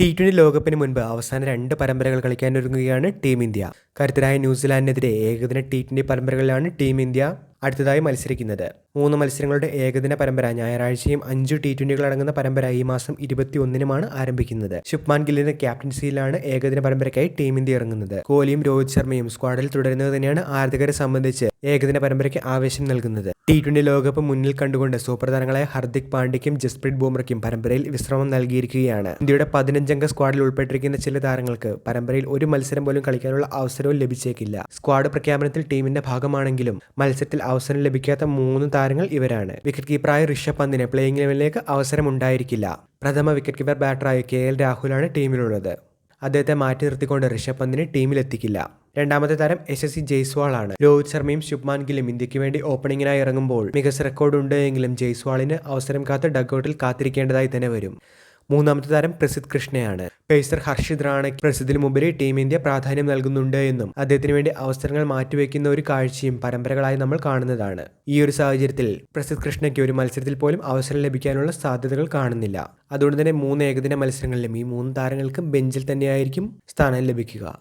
T twenty ലോകകപ്പിന് മുൻപ് അവസാന രണ്ട് പരമ്പരകൾ കളിക്കാനൊരുങ്ങുകയാണ് ടീം ഇന്ത്യ. കരുത്തരായ ന്യൂസിലാൻഡിനെതിരെ ഏകദിന ടി ട്വന്റി പരമ്പരകളിലാണ് ടീം ഇന്ത്യ അടുത്തതായി മത്സരിക്കുന്നത്. മൂന്ന് മത്സരങ്ങളുടെ ഏകദിന പരമ്പര ഞായറാഴ്ചയും അഞ്ചു ടി ട്വന്റികൾ അടങ്ങുന്ന പരമ്പര ഈ മാസം ഇരുപത്തിയൊന്നിനുമാണ് ആരംഭിക്കുന്നത്. ശുഭ്മാൻ ഗില്ലിന്റെ ക്യാപ്റ്റൻസിയിലാണ് ഏകദിന പരമ്പരയ്ക്കായി ടീം ഇന്ത്യ ഇറങ്ങുന്നത്. കോഹ്ലിയും രോഹിത് ശർമ്മയും സ്ക്വാഡിൽ തുടരുന്നത് തന്നെയാണ് ആരാധകരെ സംബന്ധിച്ച് ഏകദിന പരമ്പരയ്ക്ക് ആവേശം നൽകുന്നത്. ടി ട്വന്റി ലോകകപ്പ് മുന്നിൽ കണ്ടുകൊണ്ട് സൂപ്പർ താരങ്ങളായ ഹർദിക് പാണ്ഡ്യയ്ക്കും ജസ്പ്രീത് ബുംറയ്ക്കും പരമ്പരയിൽ വിശ്രമം നൽകിയിരിക്കുകയാണ്. ഇന്ത്യയുടെ പതിനഞ്ചംഗ സ്ക്വാഡിൽ ഉൾപ്പെട്ടിരിക്കുന്ന ചില താരങ്ങൾക്ക് പരമ്പരയിൽ ഒരു മത്സരം പോലും കളിക്കാനുള്ള അവസരവും ലഭിച്ചേക്കില്ല. സ്ക്വാഡ് പ്രഖ്യാപനത്തിൽ ടീമിന്റെ ഭാഗമാണെങ്കിലും മത്സരത്തിൽ അവസരം ലഭിക്കാത്ത മൂന്ന് താരങ്ങൾ ഇവരാണ്. വിക്കറ്റ് കീപ്പറായ ഋഷഭ് പന്തിന് പ്ലേയിങ് ലെവലിലേക്ക് അവസരം ഉണ്ടായിരിക്കില്ല പ്രഥമ വിക്കറ്റ് കീപ്പർ ബാറ്ററായ കെ എൽ രാഹുലാണ് ടീമിലുള്ളത് അദ്ദേഹത്തെ മാറ്റി നിർത്തിക്കൊണ്ട് ഋഷഭ് പന്തിനെ ടീമിലെത്തിക്കില്ല രണ്ടാമത്തെ താരം എസ് എസ് സി ജയ്സ്വാളാണ് രോഹിത് ശർമ്മയും ശുഭ്മാൻ ഗില്ലും ഇന്ത്യയ്ക്ക് വേണ്ടി ഓപ്പണിങ്ങിനായി ഇറങ്ങുമ്പോൾ മികച്ച റെക്കോർഡ് ഉണ്ട് എങ്കിലും ജയ്സ്വാളിന് അവസരം കാത്ത് ഡഗ്ഔട്ടിൽ കാത്തിരിക്കേണ്ടതായി തന്നെ വരും. മൂന്നാമത്തെ താരം പ്രസിദ്ധ് കൃഷ്ണയാണ്. പേസർ ഹർഷിത് റാണയ്ക്ക് പ്രസിദ്ധിന് മുമ്പിൽ ടീം ഇന്ത്യ പ്രാധാന്യം നൽകുന്നുണ്ട് എന്നും അദ്ദേഹത്തിന് വേണ്ടി അവസരങ്ങൾ മാറ്റിവെക്കുന്ന ഒരു കാഴ്ചയും പരമ്പരകളായി നമ്മൾ കാണുന്നതാണ്. ഈ ഒരു സാഹചര്യത്തിൽ പ്രസിദ്ധ് കൃഷ്ണയ്ക്ക് ഒരു മത്സരത്തിൽ പോലും അവസരം ലഭിക്കാനുള്ള സാധ്യതകൾ കാണുന്നില്ല. അതുകൊണ്ട് തന്നെ മൂന്ന് ഏകദിന മത്സരങ്ങളിലും ഈ മൂന്ന് താരങ്ങൾക്കും ബെഞ്ചിൽ തന്നെയായിരിക്കും സ്ഥാനം ലഭിക്കുക.